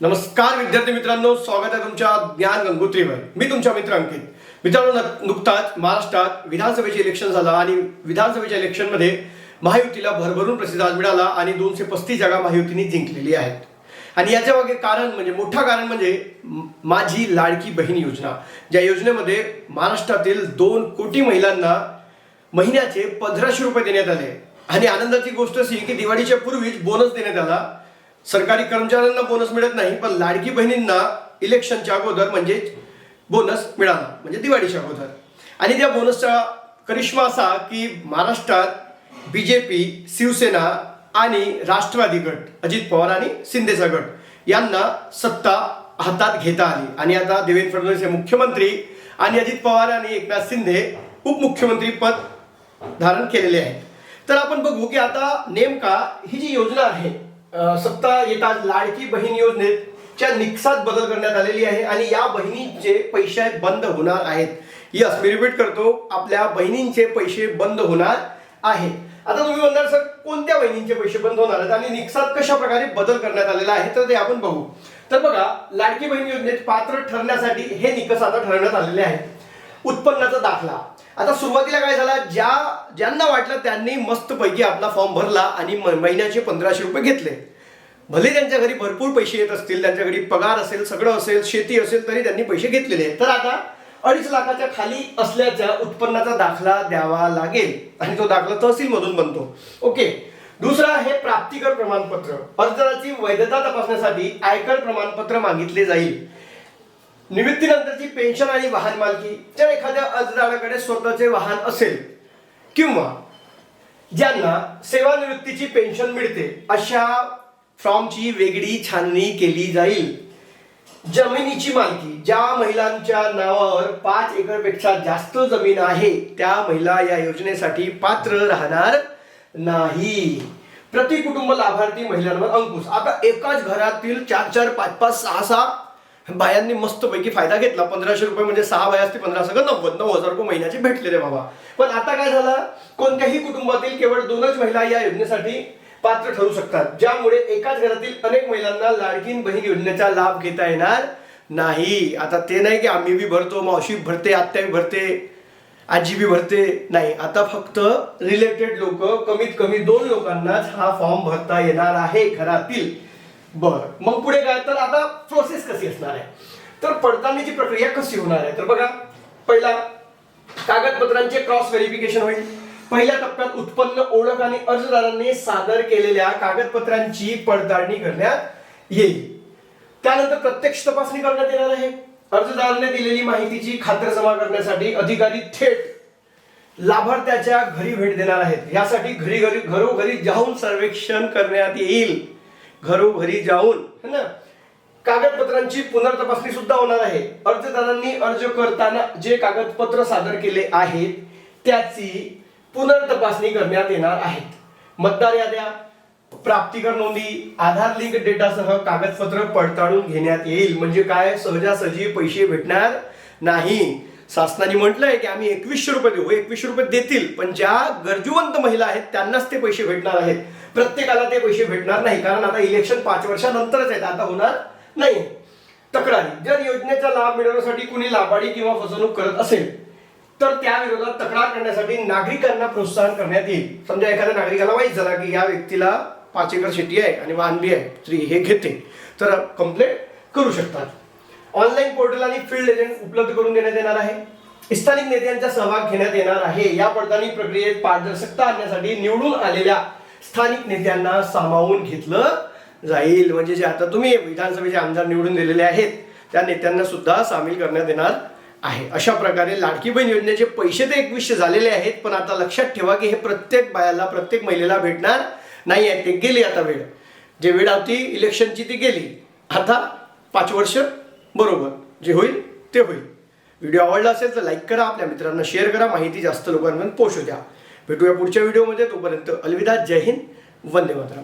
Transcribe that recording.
नमस्कार विद्यार्थी मित्रांनो स्वागत आहे तुमच्या ज्ञान गंगोत्रीवर. मी तुमच्या मित्र अंकित. मित्रांनो नुकताच महाराष्ट्रात विधानसभेचे इलेक्शन झालं आणि विधानसभेच्या इलेक्शनमध्ये महायुतीला भरभरून प्रतिसाद मिळाला आणि दोनशे पस्तीस जागा महायुतीने जिंकलेली आहेत. आणि याच्या मागे कारण म्हणजे मोठं कारण म्हणजे माझी लाडकी बहीण योजना. ज्या योजनेमध्ये महाराष्ट्रातील दोन कोटी महिलांना महिन्याचे पंधराशे रुपये देण्यात आले. आणि आनंदाची गोष्ट अशी की दिवाळीच्या पूर्वीच बोनस देण्यात आला. सरकारी कर्मचाऱ्यांना बोनस मिळत नाही पण लाडकी बहिणींना इलेक्शनच्या अगोदर म्हणजेच बोनस मिळाला म्हणजे दिवाळीच्या अगोदर. आणि त्या बोनसचा करिश्मा असा की महाराष्ट्रात बी जे पी शिवसेना आणि राष्ट्रवादी गट अजित पवार आणि शिंदेचा गट यांना सत्ता हातात घेता आली. आणि आता देवेंद्र फडणवीस हे मुख्यमंत्री आणि अजित पवार आणि एकनाथ शिंदे उपमुख्यमंत्री पद धारण केलेले आहे तर आपण बघू की आता नेमका ही जी योजना आहे सत्ता येतात लाडकी बहीण योजनेच्या निकसात बदल करण्यात आलेली आहे आणि या बहिणींचे पैसे बंद होणार आहेत. यस मी रिपीट करतो आपल्या बहिणींचे पैसे बंद होणार आहे. आता तुम्ही म्हणणार सर कोणत्या बहिणींचे पैसे बंद होणार आहेत? आणि निकसात कशा प्रकारे बदल करण्यात आलेला आहे तर ते आपण बघू. तर बघा लाडकी बहीण योजनेत पात्र ठरण्यासाठी हे निकष आता ठरवण्यात आलेले आहेत. उत्पन्नाचा दाखला. आता सुरुवातीला काय झाला? ज्या ज्यांना वाटलं त्यांनी मस्तपैकी आपला फॉर्म भरला आणि महिन्याचे पंधराशे रुपये घेतले. भले त्यांच्या घरी भरपूर पैसे येत असतील त्यांच्या घरी पगार असेल सगळं असेल शेती असेल तरी त्यांनी पैसे घेतलेले तर आता अडीच लाखाच्या खाली असल्याच्या उत्पन्नाचा दाखला द्यावा लागेल. आणि तो दाखला तहसील मधून बनतो. ओके. दुसरा हे प्राप्तिकर प्रमाणपत्र. अर्जदाराची वैधता तपासण्यासाठी आयकर प्रमाणपत्र मागितले जाईल. निवृत्तीनंतरची पेन्शन आणि वाहन मालकी जर एखाद्या अर्जदाराकडे स्वतःचे वाहन असेल किंवा ज्यांना सेवानिवृत्तीची पेन्शन मिळते अशा फॉर्मची वेगळी छाननी केली जाईल. जमिनीची मालकी ज्या महिलांच्या नावावर पाच एकरपेक्षा जास्त जमीन आहे त्या महिला या योजनेसाठी पात्र राहणार नाही. प्रति कुटुंब लाभार्थी महिलांवर अंकुश. आता एकाच घरातील चार चार पाच पाच सहा सहा बायांनी मस्तपैकी फायदा घेतला. पंधराशे रुपये म्हणजे सहा बाया असते पंधरा सगळं नव्वद नऊ हजार रुपये महिन्याचे भेटले रे बाबा. पण आता काय झालं? कोणत्याही कुटुंबातील केवळ दोनच महिला या योजनेसाठी पात्र ठरू शकतात. ज्यामुळे एकाच घरातील अनेक महिलांना लाडकीन बहीण योजनेचा लाभ घेता येणार नाही. आता ते नाही की आम्ही बी भरतो मावशी भरते आत्या बी भरते आजी बी भरते. नाही आता फक्त रिलेटेड लोक कमीत कमी दोन लोकांनाच हा फॉर्म भरता येणार आहे घरातील. बर. मग पुढे काय? तर आता प्रोसेस कशी असणार आहे? तर पडताळणीची प्रक्रिया कशी होणार आहे? तर बघा पहिला कागदपत्रांचे क्रॉस व्हेरिफिकेशन होईल. पहिल्या टप्प्यात उत्पन्न ओळख आणि अर्जदारांनी सादर केलेल्या कागदपत्रांची पडताळणी करण्यात येईल. त्यानंतर प्रत्यक्ष तपासणी करण्यात येणार आहे. अर्जदाराने दिलेली माहितीची खातरजमा करण्यासाठी अधिकारी थेट लाभार्थ्याच्या घरी भेट देणार आहेत. यासाठी घरी घरी घरोघरी जाऊन सर्वेक्षण करण्यात येईल. घरोघरी जाऊन है ना? कागदपत्रांची पुनर्तपासणी सुद्धा होणार आहे. अर्जदारांनी अर्ज करताना जे कागदपत्र सादर केले आहेत त्याची पुनर्तपासणी करण्यात येणार आहेत. मतदार याद्या प्राप्तिकर नोंदी आधार लिंक डेटासह कागदपत्र पडताळून घेण्यात येईल. म्हणजे काय? सहजासहजी पैसे भेटणार नाही. शासनाने म्हटलंय की आम्ही एकवीसशे रुपये देऊ. एकवीसशे रुपये देतील पण ज्या गरजूवंत महिला आहेत त्यांनाच ते पैसे भेटणार आहेत. प्रत्येकाला ते पैसे भेटणार नाही. कारण आता इलेक्शन पाच वर्षानंतरच आहेत. आता होणार नाही तक्रारी. जर योजनेचा लाभ मिळवण्यासाठी कुणी लाभाडी किंवा फसवणूक करत असेल तर त्या विरोधात तक्रार करण्यासाठी नागरिकांना प्रोत्साहन करण्यात येईल. समजा एखाद्या नागरिकाला माहीत झाला की या व्यक्तीला पाच एकर शेती आहे आणि वाहन बी आहे. स्त्री हे घेते. तर कंप्लेंट करू शकतात. ऑनलाईन पोर्टल आणि फील्ड एजंट उपलब्ध करून देण्यात येणार आहे. स्थानिक नेत्यांचा सहभाग घेण्यात येणार आहे. या पडताळणी प्रक्रियेत पारदर्शकता आणण्यासाठी निवडून आलेल्या स्थानिक नेत्यांना सामावून घेतलं जाईल. म्हणजे जे आता तुम्ही विधानसभेचे आमदार निवडून दिलेले आहेत त्या नेत्यांना सुद्धा सामील करण्यात येणार आहे. अशा प्रकारे लाडकी बहीण योजनेचे पैसे तर एकवीसशे झालेले आहेत पण आता लक्षात ठेवा की हे प्रत्येक बायाला प्रत्येक महिलेला भेटणार नाही आहे ते गेली आता वेळ. जे वेळ होती इलेक्शनची ती गेली. आता पाच वर्ष बरोबर जे होईल ते होईल. व्हिडिओ आवडला असेल तर लाईक करा. आपल्या मित्रांना शेअर करा. माहिती जास्त लोकांपर्यंत पोहोचू द्या. भेटूया पुढच्या व्हिडिओमध्ये. तोपर्यंत अलविदा. जय हिंद. वंदे मातरम.